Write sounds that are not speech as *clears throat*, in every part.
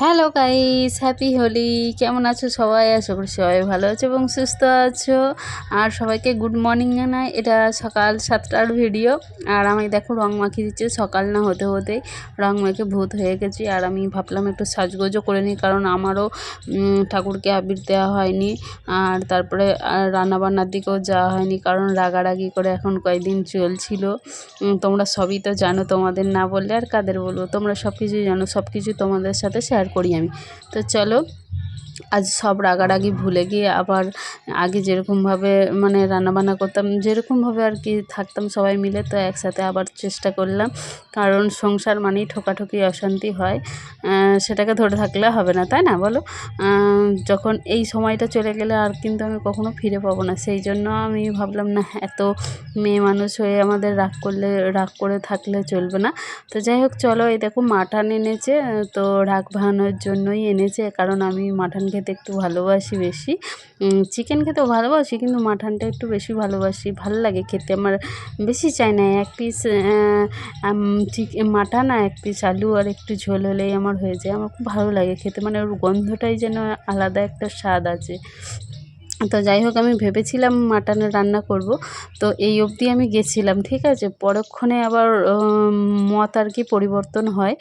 Hello guys happy Holi কেমন আছো সবাই? আশা করি সবাই ভালো আছো এবং সুস্থ আছো। আর সবাইকে গুড মর্নিং জানাই। এটা সকাল সাতটার ভিডিও আর আমি দেখো রং মাখিয়ে দিচ্ছে। সকাল না হতে হতেই রং মেখে ভূত হয়ে গেছি। আর আমি ভাবলাম একটু সাজগোজও করে নিই, কারণ আমারও ঠাকুরকে আবির দেওয়া হয়নি। আর তারপরে রান্নাবান্নার দিকেও যাওয়া হয়নি, কারণ রাগারাগি করে এখন কয়েকদিন চলছিল। তোমরা সবই তো জানো তোমাদের না বললে আর কাদের বলব? তোমরা সব কিছুই জানো। সব কিছু তোমাদের সাথে শেয়ার করি আমি। তো চলো আজ সব রাগারাগি ভুলে গিয়ে আবার আগে যেরকমভাবে মানে রান্নাবান্না করতাম, যেরকমভাবে আর কি থাকতাম সবাই মিলে তো একসাথে আবার চেষ্টা করলাম। কারণ সংসার মানেই ঠোকাঠুকি অশান্তি হয় সেটাকে ধরে থাকলে হবে না, তাই না বলো? যখন এই সময়টা চলে গেলে আর কিন্তু আমি কখনো ফিরে পাবো না। সেই জন্য আমি ভাবলাম, না, এত মেয়ে মানুষ হয়ে আমাদের রাগ করলে, রাগ করে থাকলে চলবে না। তো যাই হোক, চলো এই দেখো, মাটন এনেছে, তো রাগ ভাঙানোর জন্যই এনেছে, কারণ আমি মাটন খেতে একটু ভালোবাসি বেশি। চিকেন খেতেও ভালোবাসি, কিন্তু মাটনটা একটু বেশি ভালোবাসি, ভালো লাগে খেতে। আমার বেশি চাই না, এক পিস মাটন আর এক পিস আলু আর একটু ঝোল হলেই আমার হয়ে যায়। আমার খুব ভালো লাগে খেতে মানে ওর গন্ধটাই যেন আলাদা একটা স্বাদ আছে। তো যাই হোক, আমি ভেবেছিলাম মাটনের রান্না করব। তো এই অবধি আমি গেছিলাম, ঠিক আছে? পরক্ষণে আবার মত আর কি পরিবর্তন হয়।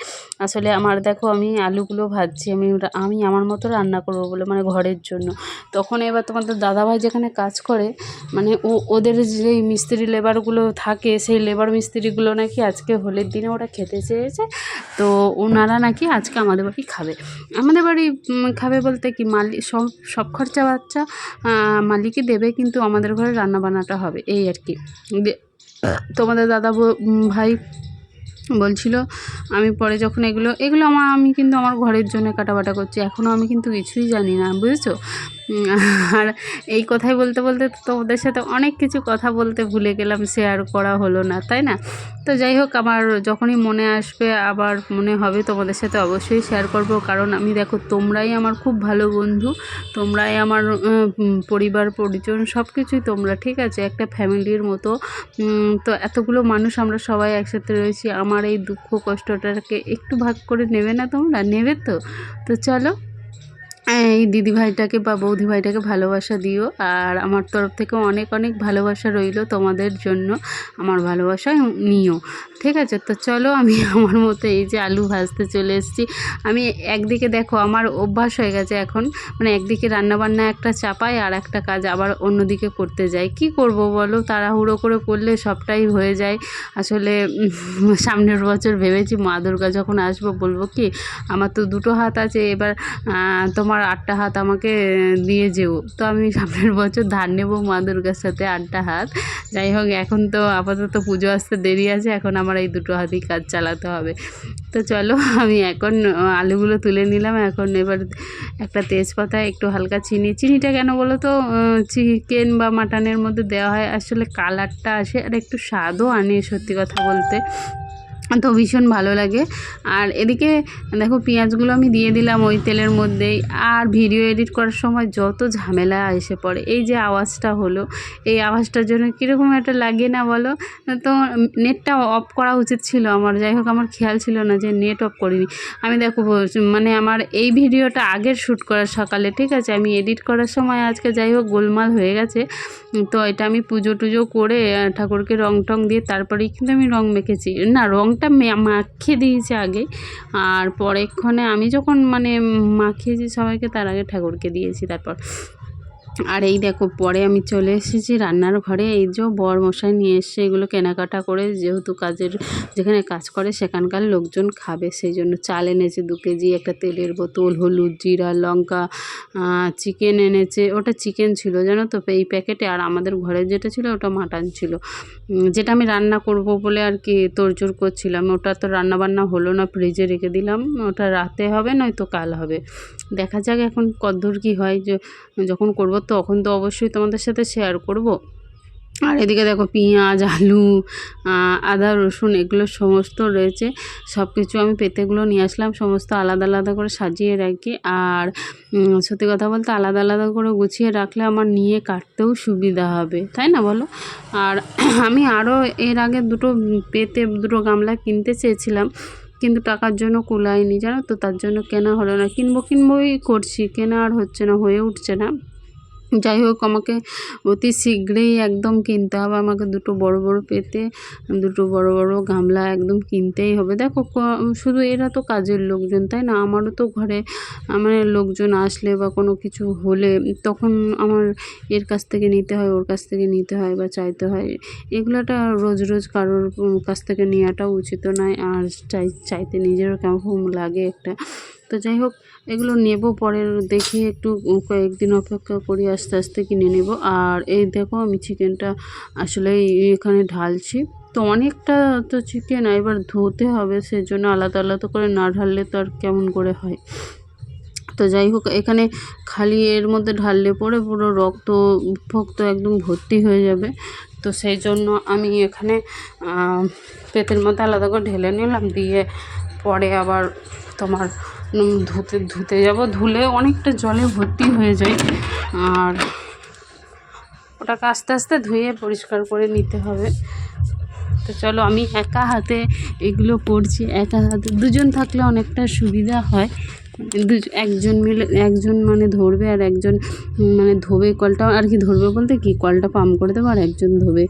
আসলে আমার, দেখো, আমি আলুগুলো ভাজছি, আমি আমি আমার মতো রান্না করব বলে মানে ঘরের জন্য। তখন এবার তোমাদের দাদাভাই যেখানে কাজ করে মানে ও, ওদের যেই মিস্ত্রি লেবারগুলো থাকে, সেই লেবার মিস্ত্রিগুলো নাকি আজকে হোলির দিনে ওরা খেতে চেয়েছে। তো ওনারা নাকি আজকে আমাদের বাড়ি খাবে। আমাদের বাড়ি খাবে বলতে কি মালিক সব সব খরচা বাচ্চা আহ, মালিকই দেবে কিন্তু আমাদের ঘরে রান্না বান্নাটা হবে এই আর কি। তোমাদের দাদা ভাই বলছিল আমি পরে যখন এগুলো এগুলো আমার আমি কিন্তু আমার ঘরের জন্য কাটাবাটা করছি এখনও আমি কিন্তু কিছুই জানি না বুঝেছ? *laughs* আর এই কথাই বলতে বলতে তো তোমাদের সাথে অনেক কিছু কথা বলতে ভুলে গেলাম শেয়ার করা হলো না, তাই না? তো যাই হোক, আমার যখনই মনে আসবে, আবার মনে হবে তোমাদের সাথে অবশ্যই শেয়ার করব। কারণ আমি দেখো, তোমরাই আমার খুব ভালো বন্ধু, তোমরাই আমার পরিবার, পরিজন সব কিছুই তোমরা, ঠিক আছে? একটা ফ্যামিলির মতো। তো এতগুলো মানুষ আমরা সবাই একসাথে রয়েছি। আমার এই দুঃখ কষ্টটাকে একটু ভাগ করে নেবে না তোমরা? নেবে তো? তো চলো এই দিদি ভাইটাকে বা বৌদি ভাইটাকে ভালোবাসা দিও। আর আমার তরফ থেকে অনেক অনেক ভালোবাসা রইল তোমাদের জন্য। আমার ভালোবাসা নিও। ঠিক আছে? তো চলো আমি *laughs* আমার মতো এই যে আলু ভাজতে চলে এসেছি। আমি একদিকে দেখো আমার অভ্যাস হয়ে গেছে এখন। মানে একদিকে রান্নাবান্না একটা চাপাই আর একটা কাজ আবার অন্যদিকে করতে যাই। কি করব বলো? তাড়াহুড়ো করে করলে সবটাই হয়ে যায়। আসলে *laughs* সামনের বছর ভেবেছি মা দুর্গা যখন আসব বলব কি? আমার তো দুটো হাত আছে। এবার আহ, তোমার আটটা হাত আমাকে দিয়ে যেও। তো আমি সামনের বছর ধার নেব মা দুর্গার সাথে আটটা হাত। যাই হোক, এখন তো আপাতত পুজো আসতে দেরি আছে, এখন আমার এই দুটো হাতেই কাজ চালাতে হবে। তো চলো, আমি এখন আলুগুলো তুলে নিলাম। এখন এবার একটা তেজপাতা একটু হালকা চিনি। চিনিটা কেন বলো তো চিকেন বা মাটনের মধ্যে দেওয়া হয়। আসলে কালারটা আসে আর একটু স্বাদও আনে সত্যি কথা বলতে। তো ভীষণ ভালো লাগে। আর এদিকে দেখো পেঁয়াজগুলো আমি দিয়ে দিলাম ওই তেলের মধ্যেই। আর ভিডিও এডিট করার সময় যত ঝামেলা এসে পড়ে, এই যে আওয়াজটা হলো, এই আওয়াজটার জন্য কীরকম একটা লাগে না বলো? তো নেটটা অফ করা উচিত ছিল আমার, যাই হোক আমার খেয়াল ছিল না যে নেট অফ করিনি। আমি দেখো মানে আমার এই ভিডিওটা আগের শ্যুট করার সকালে, ঠিক আছে? আমি এডিট করার সময় আজকে যাই হোক গোলমাল হয়ে গেছে। তো এটা আমি পুজো টুজো করে ঠাকুরকে রং টং দিয়ে তারপরেই কিন্তু আমি রং মেখেছি। না রংটা মে- মাখিয়ে দিয়েছি আগে। আর পরেক্ষণে আমি যখন মানে মাখিয়েছি সবাইকে, তার আগে ঠাকুরকে দিয়েছি, তারপর আর এই দেখো, পরে আমি চলে এসেছি রান্নার ঘরে। এই যে বর মশাই নিয়ে এসছে এগুলো কেনাকাটা করে, যেহেতু কাজের যেখানে কাজ করে সেখানকার লোকজন খাবে সেই জন্য চাল এনেছে দু কেজি, একটা তেলের বোতল, হলুদ, জিরা, লঙ্কা চিকেন এনেছে। ওটা চিকেন ছিল, জানো তো, এই প্যাকেটে। আর আমাদের ঘরের যেটা ছিল, ওটা মাটন ছিল। যেটা আমি রান্না করব বলে আর কি তোড়জোড় করছিলাম। ওটা তো রান্না বান্না হলো না, ফ্রিজে রেখে দিলাম। ওটা রাতে হবে, নয়তো কাল হবে। দেখা যাক এখন কদ্দূর কী হয় যখন করব তখন তো অবশ্যই তোমাদের সাথে শেয়ার করব। আর এদিকে দেখো পেঁয়াজ, আলু আদা, রসুন, এগুলো সমস্ত রয়েছে। সব কিছু আমি পেতেগুলো নিয়ে আসলাম, সমস্ত আলাদা আলাদা করে সাজিয়ে রাখি। আর সত্যি কথা বলতে আলাদা আলাদা করে গুছিয়ে রাখলে আমার নিয়ে কাটতেও সুবিধা হবে, তাই না বলো? আর, *clears throat* আমি আরও এর আগে দুটো পেতে, দুটো গামলা কিনতে চেয়েছিলাম। কিন্তু টাকার জন্য কুলায়নি, জানো তো? তার জন্য কেনা হলো না। কিনবো, কিনবোই করছি। কেনা আর হচ্ছে না, হয়ে উঠছে না। যাই হোক আমাকে অতি শীঘ্রই একদম কিনতে হবে। আমাকে দুটো বড় বড় পেতে, দুটো বড় বড় গামলা একদম কিনতেই হবে। দেখো শুধু এরা তো কাজের লোকজন, তাই না? আমারও তো ঘরে আমার লোকজন আসলে বা কোনো কিছু হলে তখন আমার এর কাছ থেকে নিতে হয়, ওর কাছ থেকে নিতে হয় বা চাইতে হয়। এগুলোটা রোজ রোজ কারোর কাছ থেকে নেওয়াটাও উচিত নয়। আর চাই, চাইতে নিজেরও কেমন লাগে একটা। তো যাই হোক এগুলো নেব পরের দেখি একটু কয়েকদিন অপেক্ষা করি, আস্তে আস্তে কিনে নেব। আর এই দেখো আমি চিকেনটা আসলে এখানে ঢালছি। তো অনেকটা তো চিকেন এবার ধুতে হবে, সেজন্য আলাদা আলাদা করে না ঢাললে তো আর কেমন করে হয়। তো যাই হোক, এখানে খালি এর মধ্যে ঢাললে পরে পুরো রক্ত ফক্ত একদম ভর্তি হয়ে যাবে। তো সেই জন্য আমি এখানে পেটের মধ্যে আলাদা করে ঢেলে নিলাম, দিয়ে পরে আবার তোমার ধুতে ধুতে যাব। ধুলে অনেকটা জলে ভর্তি হয়ে যায়। আর ওটাকে আস্তে আস্তে ধুয়ে পরিষ্কার করে নিতে হবে। তো চলো, আমি একা হাতে এগুলো করছি। একা হাতে, দুজন থাকলে অনেকটা সুবিধা হয়। একজন মিলে, একজন মানে ধরবে আর একজন মানে ধোবে কলটা। আর কি ধরবে বলতে কি? কলটা পাম্প করে দেবো আর একজন ধোবে।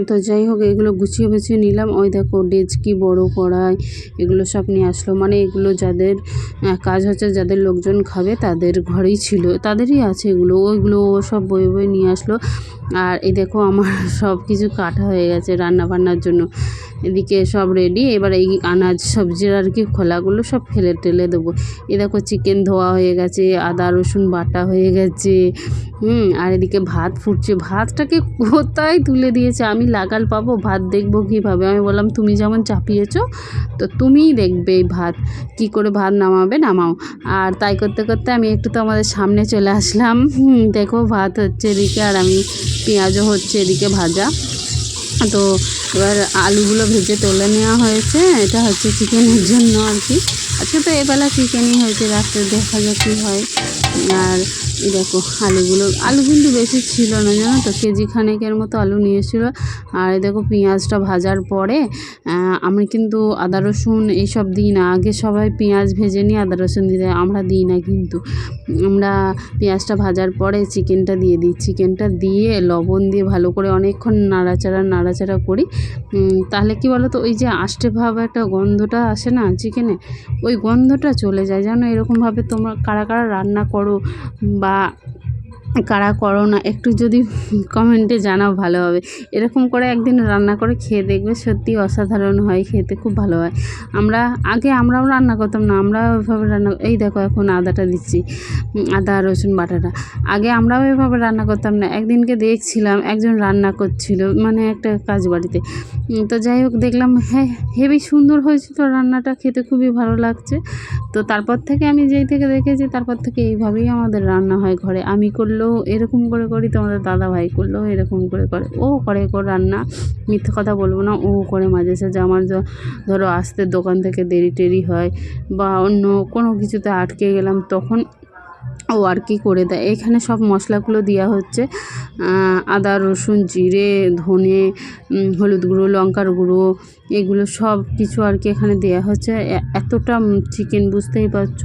তো যাই হোক, এগুলো গুছিয়ে গুছিয়ে নিলাম। ওই দেখো, ডেচকি, বড় কড়াই, এগুলো সব নিয়ে আসলো। মানে এগুলো যাদের কাজ হচ্ছে, যাদের লোকজন খাবে, তাদের ঘরেই ছিল। তাদেরই আছে এগুলো। ওইগুলো সব বয়ে বয়ে নিয়ে আসলো। আর এই দেখো, আমার *laughs* সব কিছু কাটা হয়ে গেছে রান্না বান্নার জন্য। এদিকে সব রেডি এবার এই আনাজ, সবজির আর কি খোলাগুলো সব ফেলে টেলে দেবো। এ দেখো চিকেন ধোয়া হয়ে গেছে, আদা, রসুন বাটা হয়ে গেছে। হুম, আর এদিকে ভাত ফুটছে। ভাতটাকে কোথায় তুলে দিয়েছে? আমি লাগাল পাবো, ভাত দেখব কীভাবে? আমি বললাম, তুমি যেমন চাপিয়েছ, তো তুমিই দেখবে এই ভাত। কী করে ভাত নামাবে, নামাও। আর তাই করতে করতে আমি একটু তো আমাদের সামনে চলে আসলাম। দেখো ভাত হচ্ছে এদিকে আর আমি পেঁয়াজও হচ্ছে এদিকে ভাজা। তো এবার আলুগুলো ভেজে তুলে নেওয়া হয়েছে। এটা হচ্ছে চিকেনের জন্য আর কি। আজকে তো এবেলা চিকেনই হয়েছে, রাত্রে দেখা যাক কী হয়। আর দেখো, আলুগুলো, আলু কিন্তু বেশি ছিল না, জানো তো? কেজি খানেকের মতো আলু নিয়েছিল। আর দেখো, পেঁয়াজটা ভাজার পরে আমি কিন্তু আদা, রসুন এইসব দিই না। আগে সবাই পেঁয়াজ ভেজে নিয়ে আদা, রসুন দিতে আমরা দিই না কিন্তু। আমরা পেঁয়াজটা ভাজার পরে চিকেনটা দিয়ে দিই। চিকেনটা দিয়ে লবণ দিয়ে ভালো করে অনেকক্ষণ নাড়াচাড়া নাড়াচাড়া করি। তাহলে কি বলো তো ওই যে আষ্টে ভাব একটা গন্ধটা আসে না চিকেনে? ওই গন্ধটা চলে যায়। জানো, এরকমভাবে তোমরা কারা কারা রান্না করো বা あ。কারা করো না, একটু যদি কমেন্টে জানাও ভালো হবে। এরকম করে একদিন রান্না করে খেয়ে দেখবে সত্যি অসাধারণ হয়, খেতে খুব ভালো হয়। আমরা, আগে আমরাও রান্না করতাম না আমরা ওইভাবে রান্না, এই দেখো এখন আদাটা দিচ্ছি আদা, রসুন, বাটাটা। আগে আমরাও এভাবে রান্না করতাম না, একদিনকে দেখছিলাম একজন রান্না করছিল মানে একটা কাজ বাড়িতে। তো যাই হোক, দেখলাম হ্যাঁ হেবি সুন্দর হয়েছে তো রান্নাটা, খেতে খুবই ভালো লাগছে। তো তারপর থেকে আমি যেই থেকে দেখেছি, তারপর থেকে এইভাবেই আমাদের রান্না হয় ঘরে। আমি করলেও এরকম করে করি তোমাদের দাদা ভাই করল, এরকম করে করে, ও করে করে রান্না। মিথ্যে কথা বলব না, ও করে মাঝে সাঝে আমার ধরো আসতে দোকান থেকে দেরি টেরি হয় বা অন্য কোনো কিছুতে আটকে গেলাম, তখন ও আর কি করে দেয়। এখানে সব মশলাগুলো দেওয়া হচ্ছে। আদা রসুন জিরে ধনে হলুদ গুঁড়ো লঙ্কার গুঁড়ো এগুলো সব কিছু আর কি এখানে দেওয়া হচ্ছে। এতটা চিকেন বুঝতেই পারছ।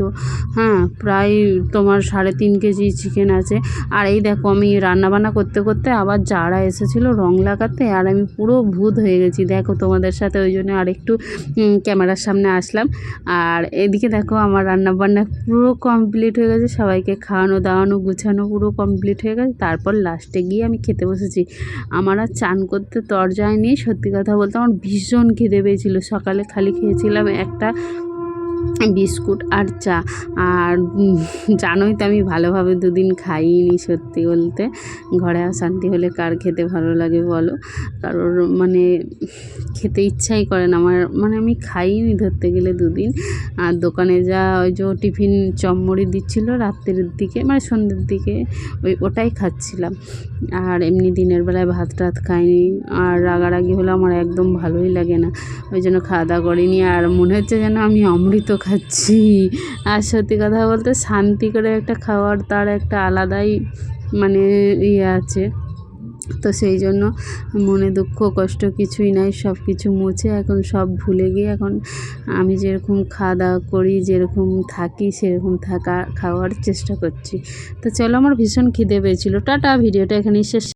হ্যাঁ প্রায় তোমার সাড়ে তিন কেজি চিকেন আছে। আর এই দেখো আমি রান্নাবান্না করতে করতে আবার যারা এসেছিল রং লাগাতে আর আমি পুরো ভূত হয়ে গেছি। দেখো তোমাদের সাথে ওই জন্য আরেকটু উম, ক্যামেরার সামনে আসলাম। আর এদিকে দেখো আমার রান্নাবান্না পুরো কমপ্লিট হয়ে গেছে। সবাইকে খাওয়ানো, দাওয়ানো, গুছানো পুরো কমপ্লিট হয়ে গেছে। তারপর লাস্টে গিয়ে আমি খেতে বসেছি। আমার আর চান করতে তর যায়নি সত্যি কথা বলতে আমার ভীষণ খিদে পেয়েছিল। সকালে খালি খেয়েছিলাম একটা বিস্কুট আর চা। আর জানোই তো আমি ভালোভাবে দুদিন খাইনি সত্যি বলতে। ঘরে অশান্তি হলে কার খেতে ভালো লাগে বলো? কারোর মানে খেতে ইচ্ছাই করে না। আমার মানে আমি খাইনি ধরতে গেলে দুদিন। আর দোকানে যা ওই যে টিফিন চমড়ি দিচ্ছিল রাত্রের দিকে মানে সন্ধ্যের দিকে, ওই ওটাই খাচ্ছিলাম। আর এমনি দিনের বেলায় ভাত টাত খাইনি। আর রাগারাগি হলে আমার একদম ভালোই লাগে না। ওই জন্য খাওয়া দাওয়া করিনি। আর মনে হচ্ছে যেন আমি অমৃত খাচ্ছি। আর সত্যি কথা বলতে শান্তি করে একটা খাওয়ার তার একটা আলাদাই মানে ইয়ে আছে। তো সেই জন্য মনে দুঃখ, কষ্ট কিছুই নাই সব কিছু মুছে এখন সব ভুলে গিয়ে এখন আমি যেরকম খাওয়া দাওয়া করি, যেরকম থাকি, সেরকম থাকা, খাওয়ার চেষ্টা করছি। তো চলো আমার ভীষণ খিদে পেয়েছিল। টাটা, ভিডিওটা এখানেই শেষ।